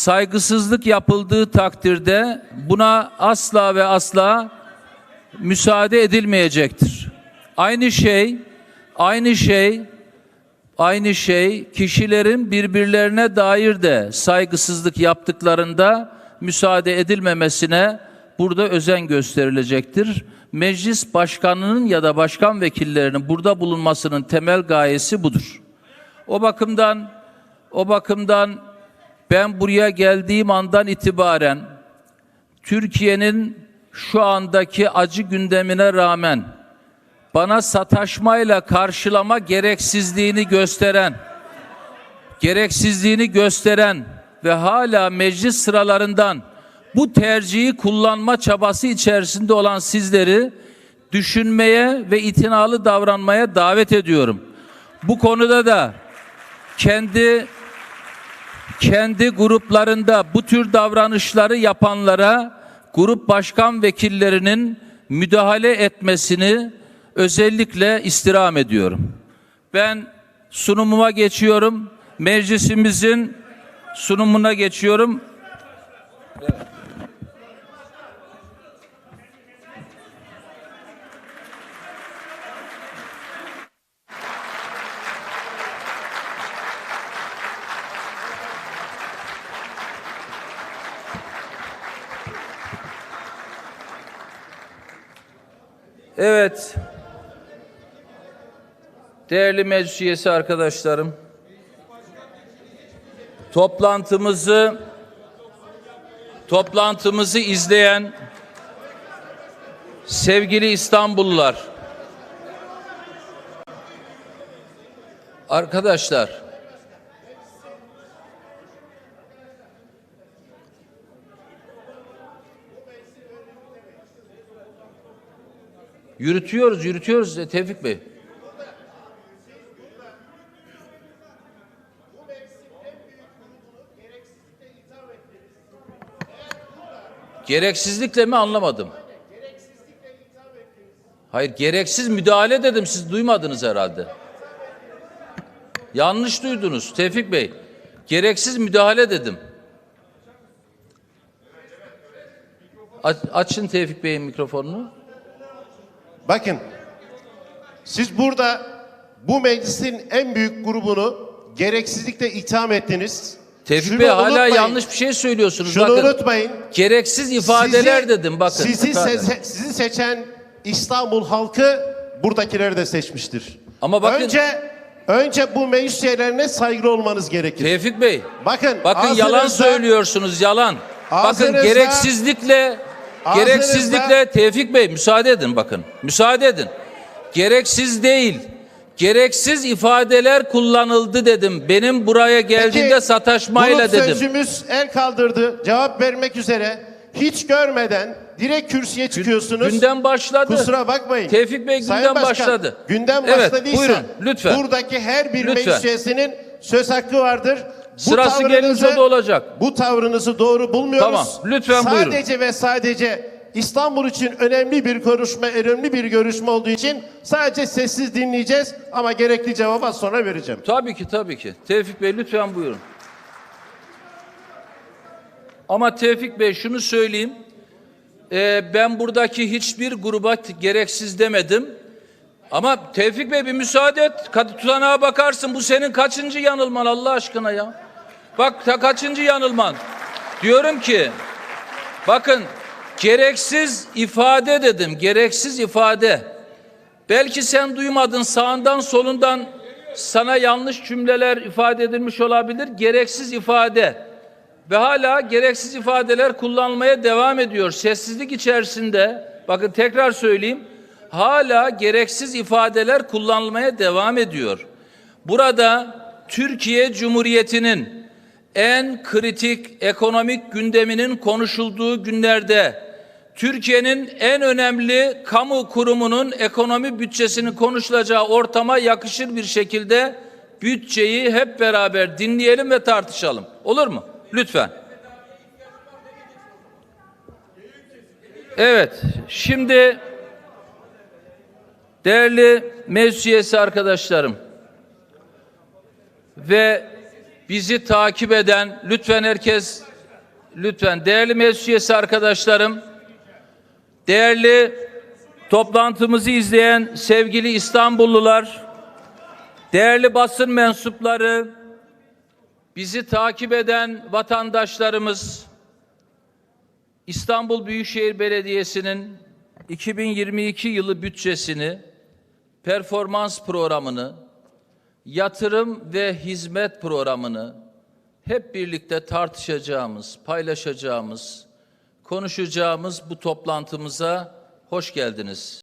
saygısızlık yapıldığı takdirde buna asla ve asla müsaade edilmeyecektir. Aynı şey, aynı şey, aynı şey kişilerin birbirlerine dair de saygısızlık yaptıklarında müsaade edilmemesine burada özen gösterilecektir. Meclis başkanının ya da başkan vekillerinin burada bulunmasının temel gayesi budur. O bakımdan o bakımdan ben buraya geldiğim andan itibaren Türkiye'nin şu andaki acı gündemine rağmen bana sataşmayla karşılama gereksizliğini gösteren gereksizliğini gösteren ve hala meclis sıralarından bu tercihi kullanma çabası içerisinde olan sizleri düşünmeye ve itinalı davranmaya davet ediyorum. Bu konuda da kendi kendi gruplarında bu tür davranışları yapanlara grup başkan vekillerinin müdahale etmesini özellikle istirham ediyorum. Ben sunumuma geçiyorum. Meclisimizin sunumuna geçiyorum. Evet. Değerli meclis üyesi arkadaşlarım. Toplantımızı toplantımızı izleyen sevgili İstanbullular. Arkadaşlar Yürütüyoruz, yürütüyoruz Tevfik Bey. Gereksizlikle mi anlamadım. Hayır, gereksiz müdahale dedim. Siz duymadınız herhalde. Yanlış duydunuz Tevfik Bey. Gereksiz müdahale dedim. Aç- açın Tevfik Bey'in mikrofonunu. Bakın, siz burada bu meclisin en büyük grubunu gereksizlikle itham ettiniz. Tevfik Bey hala yanlış bir şey söylüyorsunuz. Şunu bakın. unutmayın. Gereksiz ifadeler Sizi- dedim bakın. Sizi, se- sizi seçen İstanbul halkı buradakileri de seçmiştir. Ama bakın- önce önce bu meclis üyelerine saygılı olmanız gerekir. Tevfik Bey. Bakın, Bakın yalan söylüyorsunuz yalan. Bakın gereksizlikle Ağzınızda- gereksizlikle Tevfik Bey müsaade edin bakın. Müsaade edin. Gereksiz değil. Gereksiz ifadeler kullanıldı dedim. Benim buraya geldiğinde Peki, sataşmayla dedim. sözcümüz el kaldırdı. Cevap vermek üzere. Hiç görmeden direkt kürsüye çıkıyorsunuz. Gündem başladı. Kusura bakmayın. Tevfik Bey Sayın gündem Başkan, başladı. Gündem Evet, başladıysa buyurun, lütfen. buradaki her bir Lütfen. meclis üyesinin söz hakkı vardır. Sırası gelince da olacak. Bu tavrınızı doğru bulmuyoruz. Tamam, lütfen buyurun. Sadece ve sadece İstanbul için önemli bir konuşma, önemli bir görüşme olduğu için sadece sessiz dinleyeceğiz ama gerekli cevabı az sonra vereceğim. Tabii ki tabii ki. Tevfik Bey lütfen buyurun. Ama Tevfik Bey şunu söyleyeyim. Ee, ben buradaki hiçbir gruba gereksiz demedim. Ama Tevfik Bey bir müsaade et. Tutanağa bakarsın. Bu senin kaçıncı yanılman Allah aşkına ya. Bak ta kaçıncı yanılman. Diyorum ki bakın gereksiz ifade dedim. Gereksiz ifade. Belki sen duymadın sağından solundan sana yanlış cümleler ifade edilmiş olabilir. Gereksiz ifade ve hala gereksiz ifadeler kullanmaya devam ediyor. Sessizlik içerisinde bakın tekrar söyleyeyim. Hala gereksiz ifadeler kullanılmaya devam ediyor. Burada Türkiye Cumhuriyeti'nin en kritik ekonomik gündeminin konuşulduğu günlerde Türkiye'nin en önemli kamu kurumunun ekonomi bütçesinin konuşulacağı ortama yakışır bir şekilde bütçeyi hep beraber dinleyelim ve tartışalım. Olur mu? Lütfen. Evet, şimdi değerli meclis üyesi arkadaşlarım ve bizi takip eden lütfen herkes lütfen değerli meclis arkadaşlarım, değerli toplantımızı izleyen sevgili İstanbullular, değerli basın mensupları, bizi takip eden vatandaşlarımız, İstanbul Büyükşehir Belediyesi'nin 2022 yılı bütçesini, performans programını, yatırım ve hizmet programını hep birlikte tartışacağımız, paylaşacağımız, konuşacağımız bu toplantımıza hoş geldiniz.